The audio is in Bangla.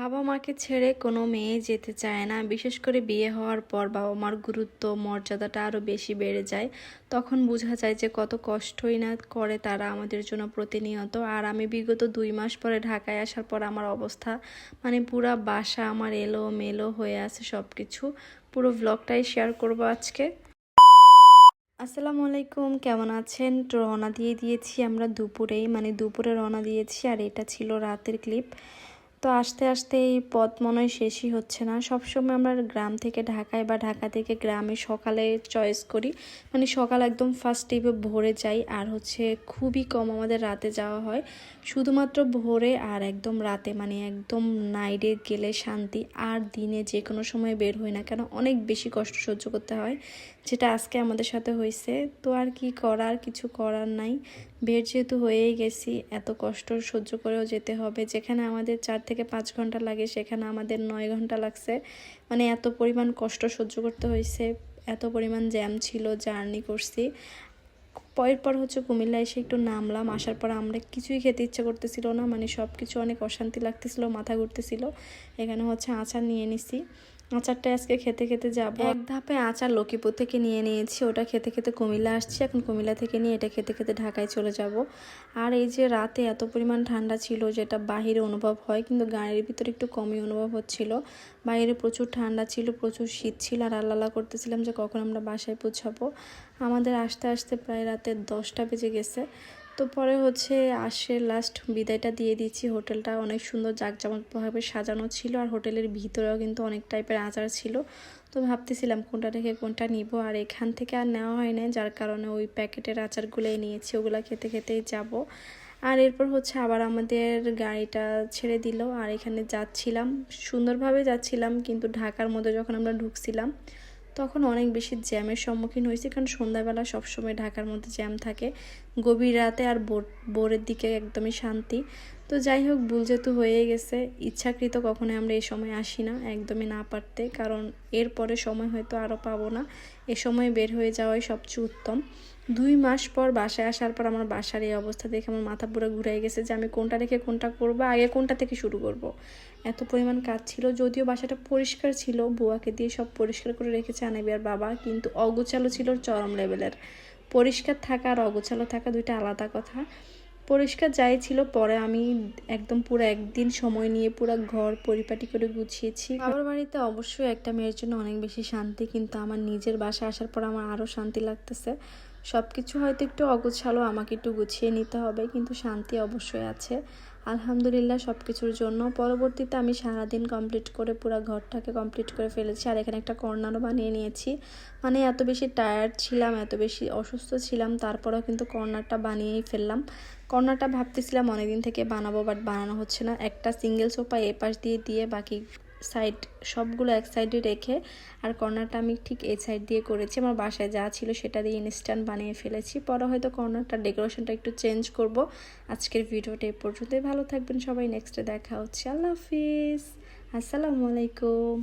বাবা মাকে ছেড়ে কোনো মেয়ে যেতে চায় না। বিশেষ করে বিয়ে হওয়ার পর বাবা মার গুরুত্ব, মর্যাদাটা আরও বেশি বেড়ে যায়। তখন বোঝা যায় যে কত কষ্টই না করে তারা আমাদের জন্য প্রতিনিয়ত। আর আমি বিগত দুই মাস পরে ঢাকায় আসার পর আমার অবস্থা মানে পুরা বাসা আমার এলো মেলো হয়ে আছে সব কিছু পুরো ব্লগটাই শেয়ার করব আজকে। আসসালামু আলাইকুম, কেমন আছেন? রওনা দিয়ে দিয়েছি আমরা দুপুরেই মানে দুপুরে রওনা দিয়েছি আর এটা ছিল রাতের ক্লিপ তো আস্তে আস্তে এই পথ মনে হয় শেষই হচ্ছে না। সবসময় আমরা গ্রাম থেকে ঢাকায় বা ঢাকা থেকে গ্রামে সকালে চয়েস করি। মানে সকাল একদম ফার্স্ট টিপে ভোরে যাই, আর হচ্ছে খুবই কম আমাদের রাতে যাওয়া হয়। শুধুমাত্র ভোরে আর একদম রাতে মানে একদম নাইটে গেলে শান্তি। আর দিনে যে কোনো সময় বের হই না কেন, অনেক বেশি কষ্ট সহ্য করতে হয়, যেটা আজকে আমাদের সাথে হয়েছে তো আর কি করার, কিছু করার নাই। বের যেহেতু হয়েই গেছি, এত কষ্ট সহ্য করেও যেতে হবে। যেখানে আমাদের চার থেকে পাঁচ ঘণ্টা লাগে, সেখানে আমাদের নয় ঘণ্টা লাগছে। মানে এত পরিমাণ কষ্ট সহ্য করতে হয়েছে এত পরিমাণ জ্যাম ছিল, জার্নি করছি। পরের পর হচ্ছে কুমিল্লা এসে একটু নামলাম, আসার পর আমরা কিছুই খেতে ইচ্ছা করতেছিল না মানে সব কিছু অনেক অশান্তি লাগতেছিলো, মাথা ঘুরতেছিল। এখানে হচ্ছে আচার নিয়ে নিছি। আচারটা আজকে খেতে খেতে যাব। এক ধাপে আচার লক্ষ্মীপুর থেকে নিয়ে নিয়েছি, ওটা খেতে খেতে কুমিল্লা আসছি। এখন কুমিল্লা থেকে নিয়ে এটা খেতে খেতে ঢাকায় চলে যাব। আর এই যে রাতে এত পরিমাণ ঠান্ডা ছিল যেটা বাহিরে অনুভব হয়, কিন্তু গাড়ির ভিতরে একটু কমই অনুভব হচ্ছিল। বাইরে প্রচুর ঠান্ডা ছিল, প্রচুর শীত ছিল, আর আল্লাহ করতেছিলাম যে কখন আমরা বাসায় পৌঁছাবো। আমাদের আসতে আসতে প্রায় রাতে দশটা বেজে গেছে। তো পরে হচ্ছে আসে লাস্ট বিদায়টা দিয়ে দিচ্ছি। হোটেলটা অনেক সুন্দর জাঁকজমকভাবে সাজানো ছিল আর হোটেলের ভিতরেও কিন্তু অনেক টাইপের আচার ছিল। তো ভাবতেছিলাম কোনটা রেখে কোনটা নিব আর এখান থেকে আর নেওয়া হয় না যার কারণে ওই প্যাকেটের আচারগুলোই নিয়েছি, ওগুলো খেতে খেতেই যাব। আর এরপর হচ্ছে আবার আমাদের গাড়িটা ছেড়ে দিল আর এখানে যাচ্ছিলাম। সুন্দরভাবে যাচ্ছিলাম কিন্তু ঢাকার মধ্যে যখন আমরা ঢুকছিলাম তখন অনেক বেশি জ্যামের সম্মুখীন হয়েছি, কারণ সন্ধ্যাবেলা সবসময় ঢাকার মধ্যে জ্যাম থাকে। গভীর রাতে আর বোর বোরের দিকে একদমই শান্তি। তো যাই হোক, ভুল যেহেতু হয়ে গেছে, ইচ্ছাকৃত কখনোই আমরা এই সময় আসি না, একদমই না পারতে, কারণ এরপরে সময় হয়তো আরও পাবো না। এ সময় বের হয়ে যাওয়াই সবচেয়ে উত্তম। দুই মাস পর বাসায় আসার পর আমার বাসার এই অবস্থা দেখে আমার মাথা পুরো ঘুরে গেছে যে আমি কোনটা রেখে কোনটা করব, আগে কোনটা থেকে শুরু করব। এত পরিমাণ কাজ ছিল, যদিও বাসাটা পরিষ্কার ছিল, বুয়াকে দিয়ে সব পরিষ্কার করে রেখেছে আনাবিয়ার বাবা, কিন্তু অগোছালো ছিল চরম লেভেলের পরিষ্কার থাকা আর অগোছালো থাকা দুইটা আলাদা কথা। পরিষ্কার যাই ছিল, পরে আমি একদম পুরো একদিন সময় নিয়ে পুরো ঘর পরিপাটি করে গুছিয়েছি। বাবার বাড়িতে অবশ্যই একটা মেয়ের জন্য অনেক বেশি শান্তি, কিন্তু আমার নিজের বাসা আসার পর আমার আরও শান্তি লাগতেছে। সব কিছু হয়তো একটু অগোছালো, আমাকে একটু গুছিয়ে নিতে হবে, কিন্তু শান্তি অবশ্যই আছে। আলহামদুলিল্লাহ সব কিছুর জন্য। পরবর্তীতে আমি সারাদিন কমপ্লিট করে পুরো ঘরটাকে কমপ্লিট করে ফেলেছি। আর এখানে একটা কর্নারও বানিয়ে নিয়েছি। মানে এত বেশি টায়ার্ড ছিলাম, এত বেশি অসুস্থ ছিলাম, তারপরেও কিন্তু কর্নারটা বানিয়েই ফেললাম। কর্নারটা ভাবতেছিলাম অনেকদিন থেকে বানাবো বাট বানানো হচ্ছে না। একটা সিঙ্গেল সোফা এ পাশ দিয়ে দিয়ে বাকি সাইড সবগুলো এক সাইডে রেখে আর কর্নারটা আমি ঠিক এই সাইড দিয়ে করেছি। আমার বাসায় যা ছিল সেটা দিয়ে ইনস্ট্যান্ট বানিয়ে ফেলেছি। পরে হয়তো কর্নারটা ডেকোরেশনটা একটু চেঞ্জ করব। আজকের ভিডিওটা এ পর্যন্তই। ভালো থাকবেন সবাই। নেক্সটে দেখা হচ্ছে। আল্লাহ হাফিজ। আসসালামু আলাইকুম।